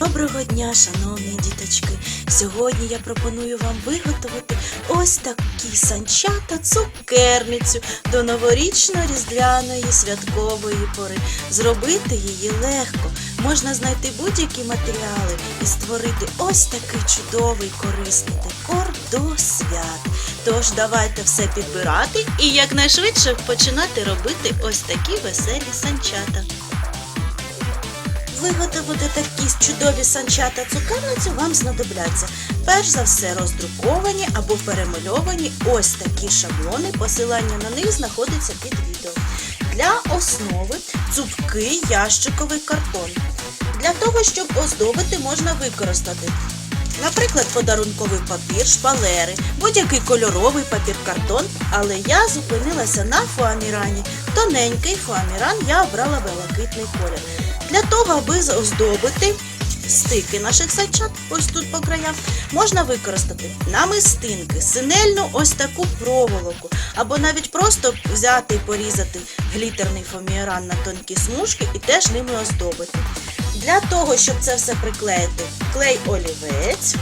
Доброго дня, шановні діточки! Сьогодні я пропоную вам виготовити ось такі санчата цукерницю до новорічно-різдвяної святкової пори. Зробити її легко. Можна знайти будь-які матеріали і створити ось такий чудовий корисний декор до свят. Тож давайте все підбирати і якнайшвидше починати робити ось такі веселі санчата. Виготовити такі чудові санчата цукерницю вам знадобляться. Перш за все роздруковані або перемальовані ось такі шаблони. Посилання на них знаходиться під відео. Для основи цупкий ящиковий картон. Для того, щоб оздобити, можна використати. Наприклад, подарунковий папір, шпалери, будь-який кольоровий папір-картон, але я зупинилася на фоамірані. Тоненький фоаміран я обрала блакитний колір. Для того, аби оздобити стики наших сальчат, ось тут по краям, можна використати намистинки, синельну ось таку проволоку, або навіть просто взяти і порізати глітерний фоаміран на тонкі смужки і теж ними оздобити. Для того, щоб це все приклеїти, клей олівець.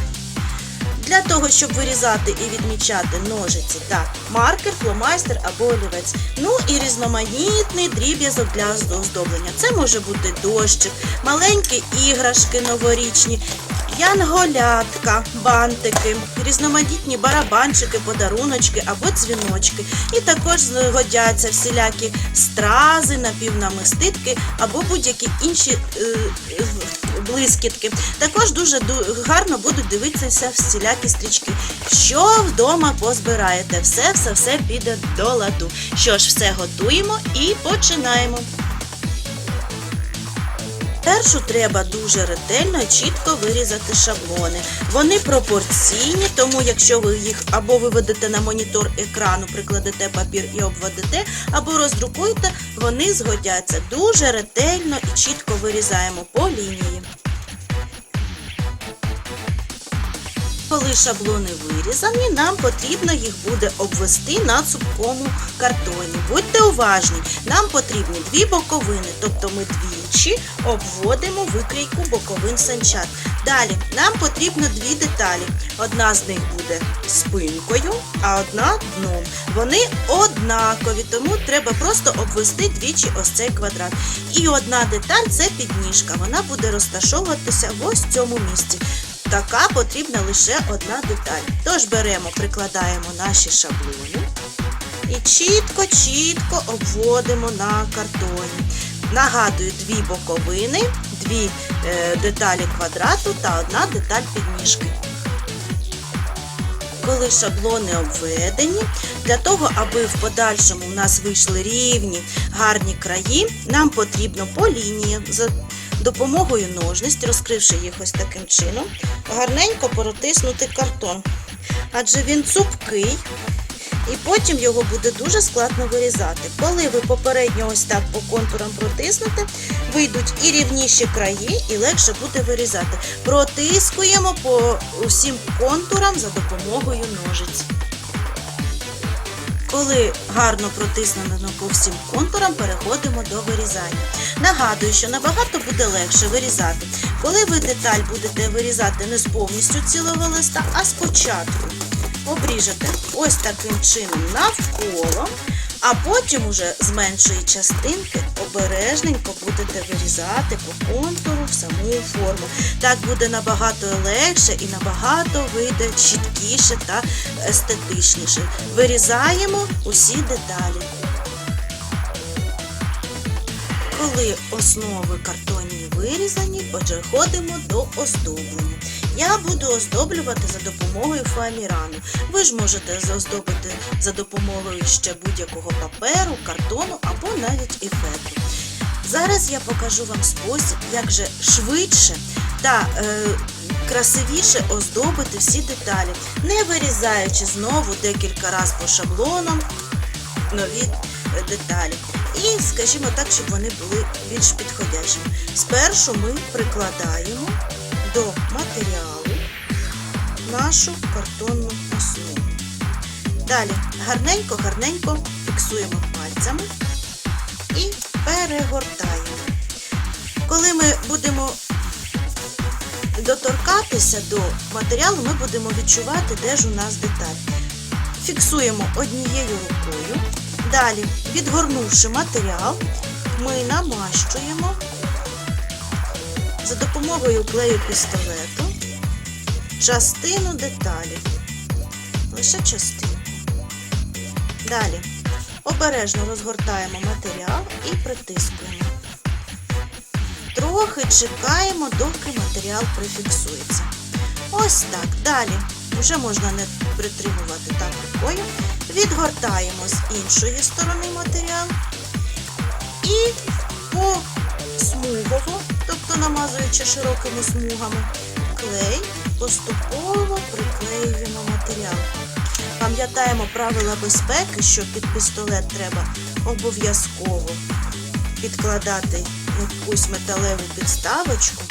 Для того, щоб вирізати і відмічати ножиці та маркер, фломайстер або олівець. Ну і різноманітний дріб'язок для оздоблення. Це може бути дощик, маленькі іграшки новорічні, янголятка, бантики, різноманітні барабанчики, подаруночки або дзвіночки. І також згодяться всілякі стрази, напівнамиститки або будь-які інші е, блискітки. Також дуже гарно будуть дивитися всілякі стрічки. Що вдома позбираєте? Все, все, все піде до ладу. Що ж, все готуємо і починаємо. Першу треба дуже ретельно і чітко вирізати шаблони. Вони пропорційні, тому якщо ви їх або виведете на монітор екрану, прикладете папір і обведете, або роздрукуєте, вони згодяться. Дуже ретельно і чітко вирізаємо по лінії. Коли шаблони вирізані, нам потрібно їх буде обвести на цупкому картоні. Будьте уважні, нам потрібні дві боковини, тобто ми двічі обводимо викрійку боковин санчат. Далі нам потрібно дві деталі. Одна з них буде спинкою, а одна дном. Вони однакові, тому треба просто обвести двічі ось цей квадрат. І одна деталь це підніжка. Вона буде розташовуватися в ось цьому місці. Така потрібна лише одна деталь. Тож беремо, прикладаємо наші шаблони і чітко-чітко обводимо на картоні. Нагадую, дві боковини, дві е, деталі квадрату та одна деталь підніжки. Коли шаблони обведені, для того, аби в подальшому у нас вийшли рівні гарні краї, нам потрібно по лінії допомогою ножниць, розкривши їх ось таким чином, гарненько протиснути картон. Адже він цупкий, і потім його буде дуже складно вирізати. Коли ви попередньо ось так по контурам протиснете, вийдуть і рівніші краї, і легше буде вирізати. Протискуємо по усім контурам за допомогою ножиць. Коли гарно протиснено по всім контурам, переходимо до вирізання. Нагадую, що набагато буде легше вирізати, коли ви деталь будете вирізати не з повністю цілого листа, а спочатку обріжете ось таким чином навколо, а потім уже з меншої частинки обережненько будете вирізати по контуру в саму форму. Так буде набагато легше і набагато вийде чіткіше та естетичніше. Вирізаємо усі деталі. Коли основи картонні вирізані, переходимо до оздоблення. Я буду оздоблювати за допомогою фоамірану. Ви ж можете оздобити за допомогою ще будь-якого паперу, картону або навіть і фетру. Зараз я покажу вам спосіб, як же швидше та е, красивіше оздобити всі деталі, не вирізаючи знову декілька разів по шаблонам нові деталі. І, скажімо так, щоб вони були більш підходящими. Спершу ми прикладаємо до матеріалу нашу картонну основу. Далі гарненько-гарненько фіксуємо пальцями і перегортаємо. Коли ми будемо доторкатися до матеріалу, ми будемо відчувати, де ж у нас деталь. Фіксуємо однією рукою. Далі, відгорнувши матеріал, ми намащуємо за допомогою клею пістолету частину деталі. Лише частину. Далі обережно розгортаємо матеріал і притискуємо. Трохи чекаємо, доки матеріал прифіксується. Ось так. Далі вже можна не притримувати так рукою. Відгортаємо з іншої сторони матеріал і по смугово, тобто намазуючи широкими смугами, клей поступово приклеюємо матеріал. Пам'ятаємо правила безпеки, що під пістолет треба обов'язково підкладати якусь металеву підставочку,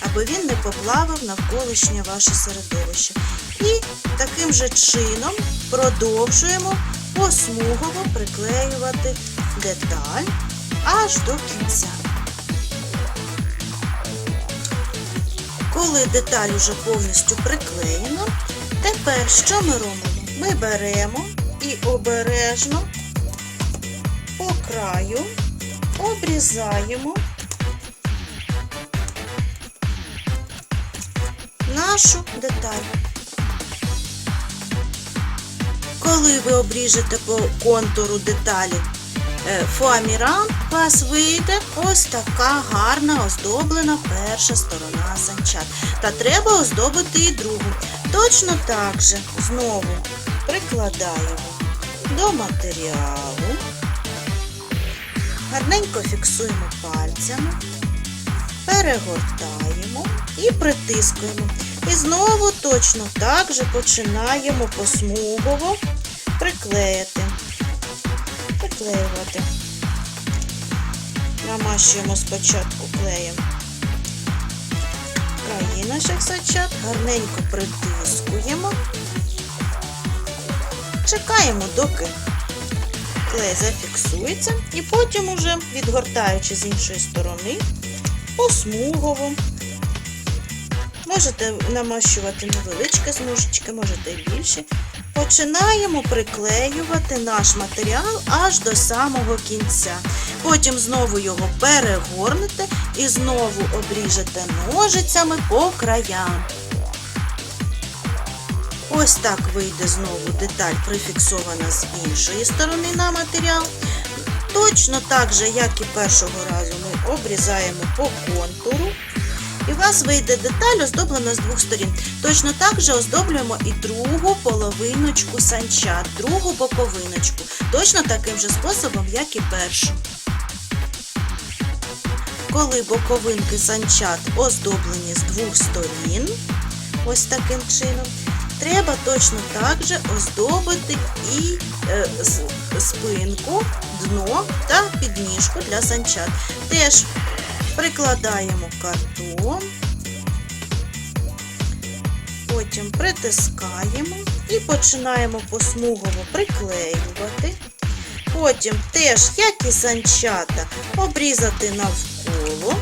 аби він не поплавив навколишнє ваше середовище. І таким же чином продовжуємо посмугово приклеювати деталь аж до кінця. Коли деталь вже повністю приклеєна, тепер що ми робимо? Ми беремо і обережно по краю обрізаємо нашу деталь. Коли ви обріжете по контуру деталі фоаміран, у вас вийде ось така гарна оздоблена перша сторона санчат. Та треба оздобити і другу. Точно так же знову прикладаємо до матеріалу, гарненько фіксуємо пальцями, перегортаємо і притискуємо. І знову точно так же починаємо посмугово приклеїти, приклеювати. Намащуємо спочатку клеєм краї наших сачат, гарненько притискуємо, чекаємо, доки клей зафіксується, і потім уже, відгортаючи з іншої сторони, посмугово. Можете намащувати невеличкі смужечки, можете і більші. Починаємо приклеювати наш матеріал аж до самого кінця. Потім знову його перегорнете і знову обріжете ножицями по краям. Ось так вийде знову деталь прифіксована з іншої сторони на матеріал. Точно так же, як і першого разу, ми обрізаємо по контуру. І у вас вийде деталь, оздоблена з двох сторін. Точно так же оздоблюємо і другу половиночку санчат, другу боковиночку. Точно таким же способом, як і першу. Коли боковинки санчат оздоблені з двох сторін, ось таким чином, треба точно так же оздобити і е, спинку, дно та підніжку для санчат. Теж прикладаємо картон, потім притискаємо і починаємо посмугово приклеювати. Потім теж, як і санчата, обрізати навколо.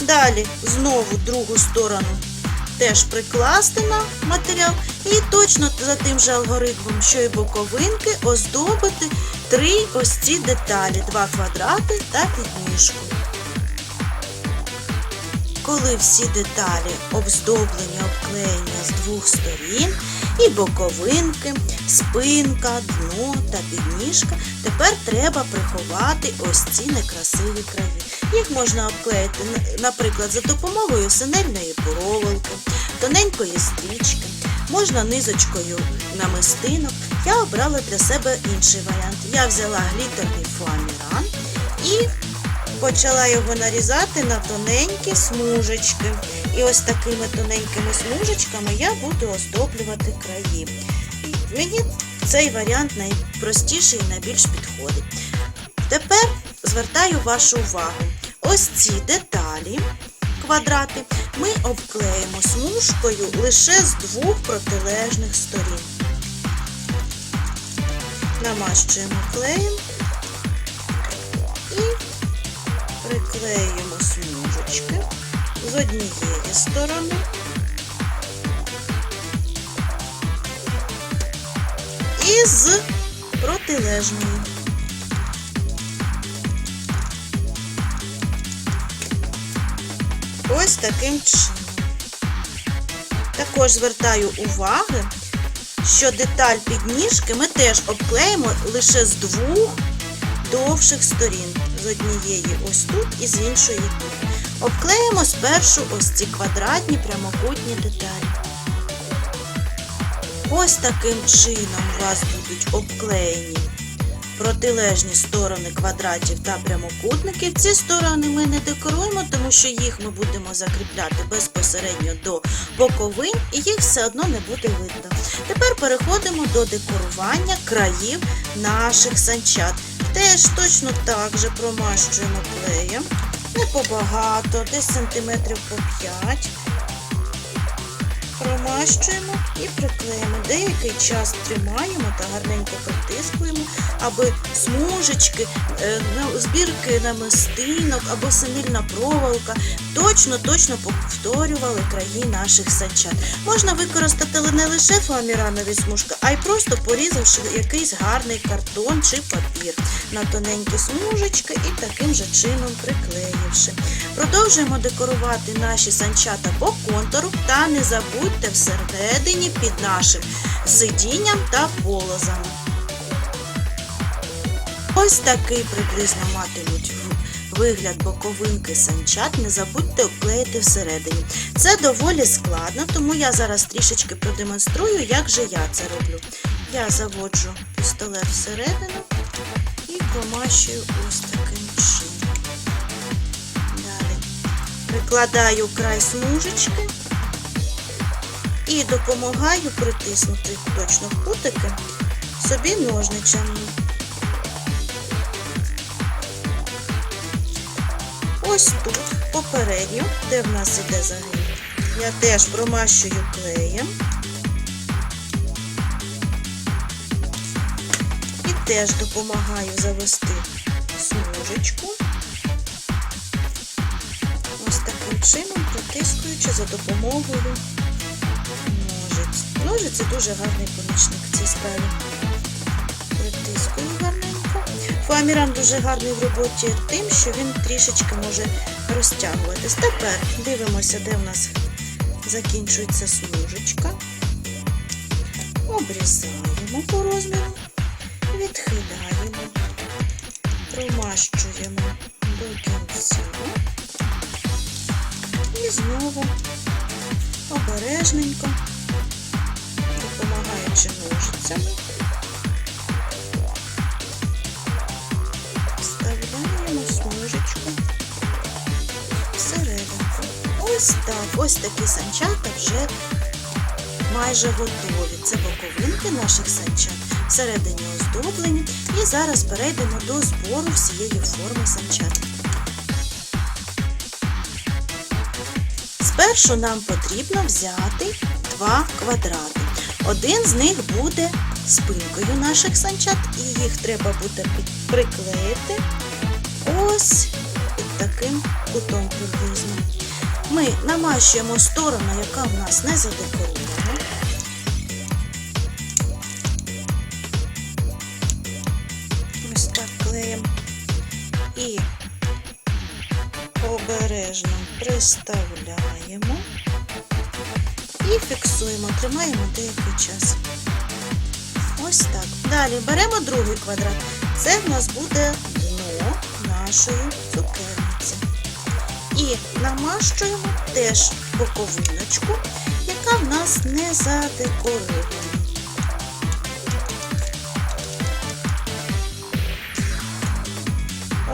Далі знову другу сторону теж прикласти на матеріал. І точно за тим же алгоритмом, що і боковинки, оздобити три ось ці деталі, два квадрати та підніжку. Коли всі деталі обздоблені, обклеєні з двох сторін, і боковинки, спинка, дно та підніжка, тепер треба приховати ось ці некрасиві краї. Їх можна обклеїти, наприклад, за допомогою синельної проволоки, тоненької стрічки, можна низочкою намистинок. Я обрала для себе інший варіант. Я взяла глітерний фоаміран і почала його нарізати на тоненькі смужечки. І ось такими тоненькими смужечками я буду оздоблювати краї. Мені цей варіант найпростіший і найбільш підходить. Тепер звертаю вашу увагу. Ось ці деталі, квадрати, ми обклеїмо смужкою лише з двох протилежних сторін. Намащуємо клеєм приклеюємо смужечки з однієї сторони. І з протилежної. Ось таким чином. Також звертаю уваги, що деталь підніжки ми теж обклеїмо лише з двох довших сторін. З однієї ось тут і з іншої тут. Обклеїмо спершу ось ці квадратні прямокутні деталі. Ось таким чином у вас будуть обклеєні протилежні сторони квадратів та прямокутників. Ці сторони ми не декоруємо, тому що їх ми будемо закріпляти безпосередньо до боковин і їх все одно не буде видно. Тепер переходимо до декорування країв наших санчат. Теж точно так же промащуємо клеєм. Не побагато, десь сантиметрів по 5. Промащуємо і приклеїмо. Деякий час тримаємо та гарненько притискуємо, аби смужечки, е, на- збірки намистинок або синильна проволока точно-точно повторювали краї наших санчат. Можна використати не лише фоаміранові смужки, а й просто порізавши якийсь гарний картон чи папір на тоненькі смужечки і таким же чином приклеївши. Продовжуємо декорувати наші санчата по контуру та не забудьте всередині під нашим сидінням та полозами. Ось такий приблизно матимуть вигляд боковинки санчат. Не забудьте обклеїти всередині. Це доволі складно, тому я зараз трішечки продемонструю, як же я це роблю. Я заводжу пістолет всередину і помащую ось таким чином. Далі прикладаю край смужечки і допомагаю притиснути точно кутики собі ножничами. Ось тут, попередньо, де в нас іде загин, я теж промащую клеєм. І теж допомагаю завести смужечку. Ось таким чином притискуючи за допомогою. Ножиці дуже гарний помічник в цій справі. Притискую гарненько. Фоаміран дуже гарний в роботі тим, що він трішечки може розтягуватись. Тепер дивимося, де в нас закінчується смужечка. Обрізаємо по розміру, відхиляємо, промащуємо до кінця. І знову обережненько, допомагаючи ножицями. Вставляємо смужечку всерединку. Ось так, ось такі санчата вже майже готові. Це боковинки наших санчат, всередині оздоблені. І зараз перейдемо до збору всієї форми санчат. Спершу нам потрібно взяти два квадрати. Один з них буде спинкою наших санчат, і їх треба буде приклеїти ось таким кутом приблизно. Ми намащуємо сторону, яка в нас не задекорована. Ось так клеєм. І обережно приставляємо і фіксуємо, тримаємо деякий час. Ось так. Далі беремо другий квадрат. Це в нас буде дно нашої цукерниці. І намащуємо теж боковиночку, яка в нас не задекорована.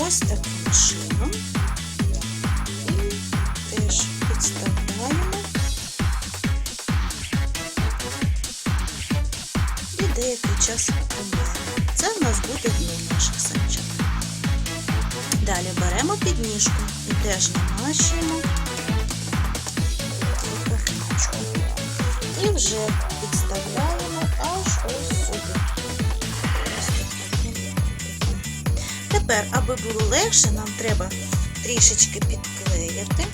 Ось таким час тримаємо. Це в нас буде дно наших санчат. Далі беремо підніжку і теж намащуємо. І вже підставляємо аж ось сюди. Тепер, аби було легше, нам треба трішечки підклеїти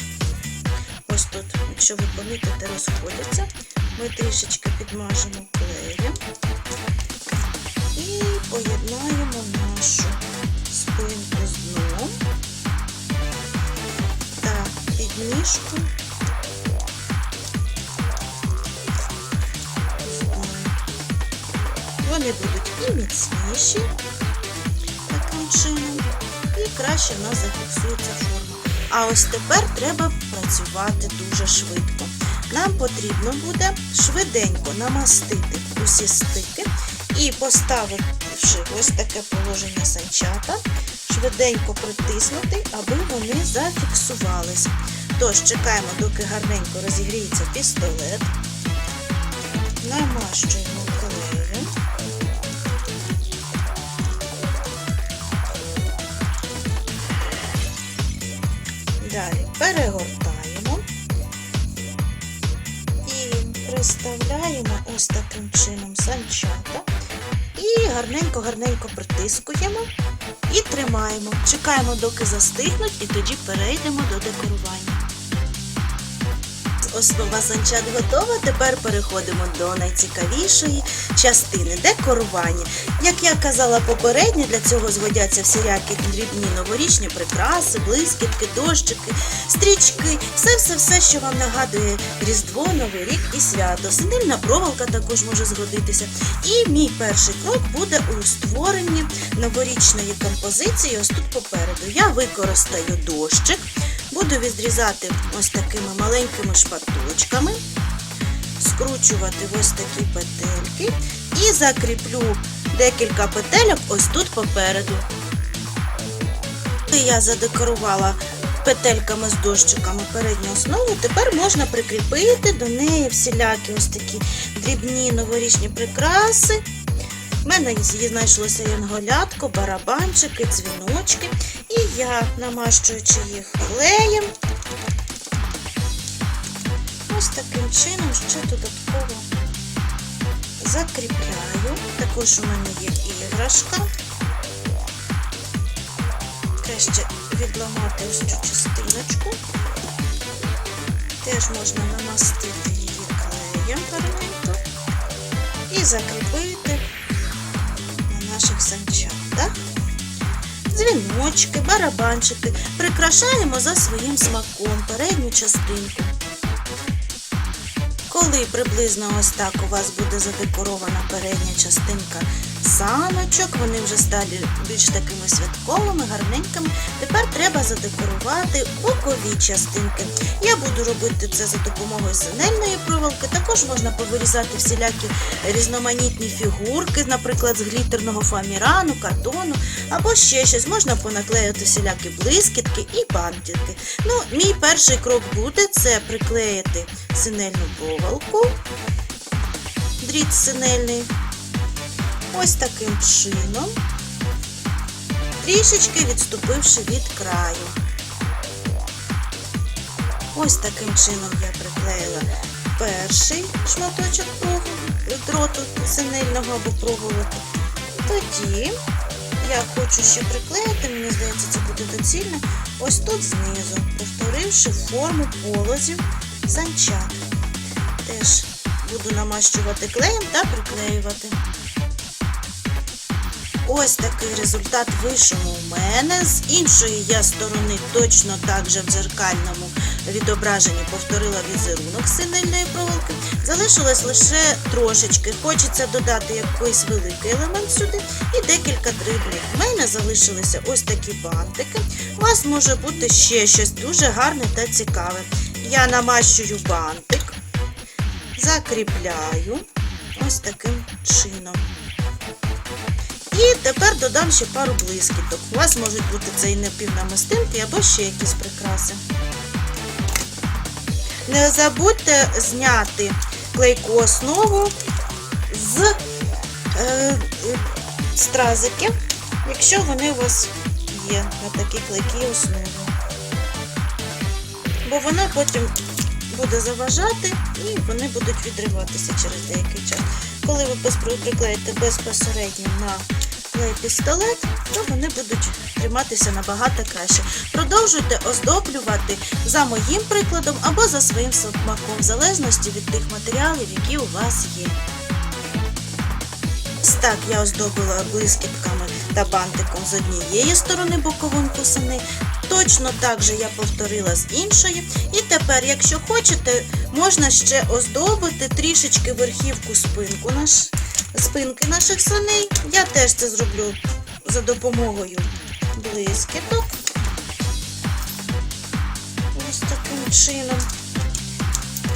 ось тут, якщо ви помітите, розходяться. Ми трішечки підмажемо клеєм і поєднаємо нашу спинку з дном та підніжку. Вони будуть і міцніші таким чином, і краще в нас зафіксується форма. А ось тепер треба працювати дуже швидко. Нам потрібно буде швиденько намастити усі стики і поставивши ось таке положення санчата, швиденько притиснути, аби вони зафіксувалися. Тож чекаємо, доки гарненько розігріється пістолет, намащуємо клеєм. Далі перегортаємо і приставляємо ось таким чином санчата. І гарненько-гарненько притискуємо і тримаємо. Чекаємо, доки застигнуть, і тоді перейдемо до декорування. Основа санчат готова. Тепер переходимо до найцікавішої частини декорування. Як я казала попередньо, для цього згодяться всілякі дрібні новорічні прикраси, блискітки, дощики, стрічки, все-все-все, що вам нагадує Різдво, Новий рік і свято. Синильна проволока також може згодитися. І мій перший крок буде у створенні новорічної композиції. Ось тут попереду. Я використаю дощик. Буду відрізати ось такими маленькими шпаточками, скручувати ось такі петельки і закріплю декілька петельок ось тут попереду. Я задекорувала петельками з дощиками передню основу, тепер можна прикріпити до неї всілякі ось такі дрібні новорічні прикраси. У мене знайшлося янголятко, барабанчики, дзвіночки. І я, намащуючи їх клеєм, ось таким чином ще додатково закріпляю. Також у мене є іграшка. Краще відламати ось цю частиночку. Теж можна намастити її клеєм гарненько і закріпити на наших санчатах. Дзвіночки, барабанчики прикрашаємо за своїм смаком передню частинку. Коли приблизно ось так у вас буде задекорована передня частинка саночок, вони вже стали більш такими святковими, гарненькими. Тепер треба задекорувати бокові частинки. Я буду робити це за допомогою синельної проволоки. Також можна повирізати всілякі різноманітні фігурки, наприклад, з глітерного фоамірану, картону або ще щось. Можна понаклеїти всілякі блискітки і бантики. Ну, мій перший крок буде це приклеїти синельну проволоку, дріт синельний. Ось таким чином, трішечки відступивши від краю. Ось таким чином я приклеїла перший шматочок дроту синельного або проволоки. Тоді я хочу ще приклеїти, мені здається, це буде доцільно, ось тут знизу, повторивши форму полозів санчат. Теж буду намащувати клеєм та приклеювати. Ось такий результат вийшов у мене. З іншої я сторони точно так же в дзеркальному відображенні повторила візерунок синельної проволоки. Залишилось лише трошечки. Хочеться додати якийсь великий елемент сюди і декілька дрібних. У мене залишилися ось такі бантики. У вас може бути ще щось дуже гарне та цікаве. Я намащую бантик, закріпляю ось таким чином. І тепер додам ще пару блискіток. У вас можуть бути це і напівнамистинки або ще якісь прикраси. Не забудьте зняти клейку основу з е, стразиків, якщо вони у вас є на такій клейкій основі. Бо вона потім буде заважати і вони будуть відриватися через деякий час. Коли ви приклеїте безпосередньо на клей-пістолет, то вони будуть триматися набагато краще. Продовжуйте оздоблювати за моїм прикладом або за своїм смаком, в залежності від тих матеріалів, які у вас є. Ось так я оздобила блискітками та бантиком з однієї сторони боковинку кусини. Точно так же я повторила з іншої. І тепер, якщо хочете, можна ще оздобити трішечки верхівку спинку наш, спинки наших саней. Я теж це зроблю за допомогою блискіток. Ось таким чином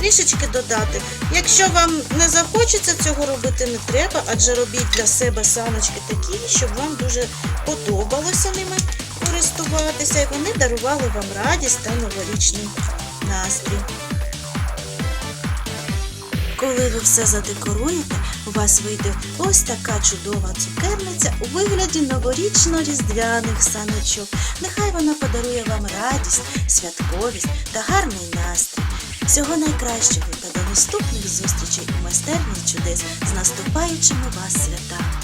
трішечки додати. Якщо вам не захочеться цього робити, не треба, адже робіть для себе саночки такі, щоб вам дуже подобалося ними користуватися, і вони дарували вам радість та новорічний настрій. Коли ви все задекоруєте, у вас вийде ось така чудова цукерниця у вигляді новорічно-різдвяних саночок. Нехай вона подарує вам радість, святковість та гарний настрій. Всього найкращого та до наступних зустрічей у майстерні чудес з наступаючими вас святами!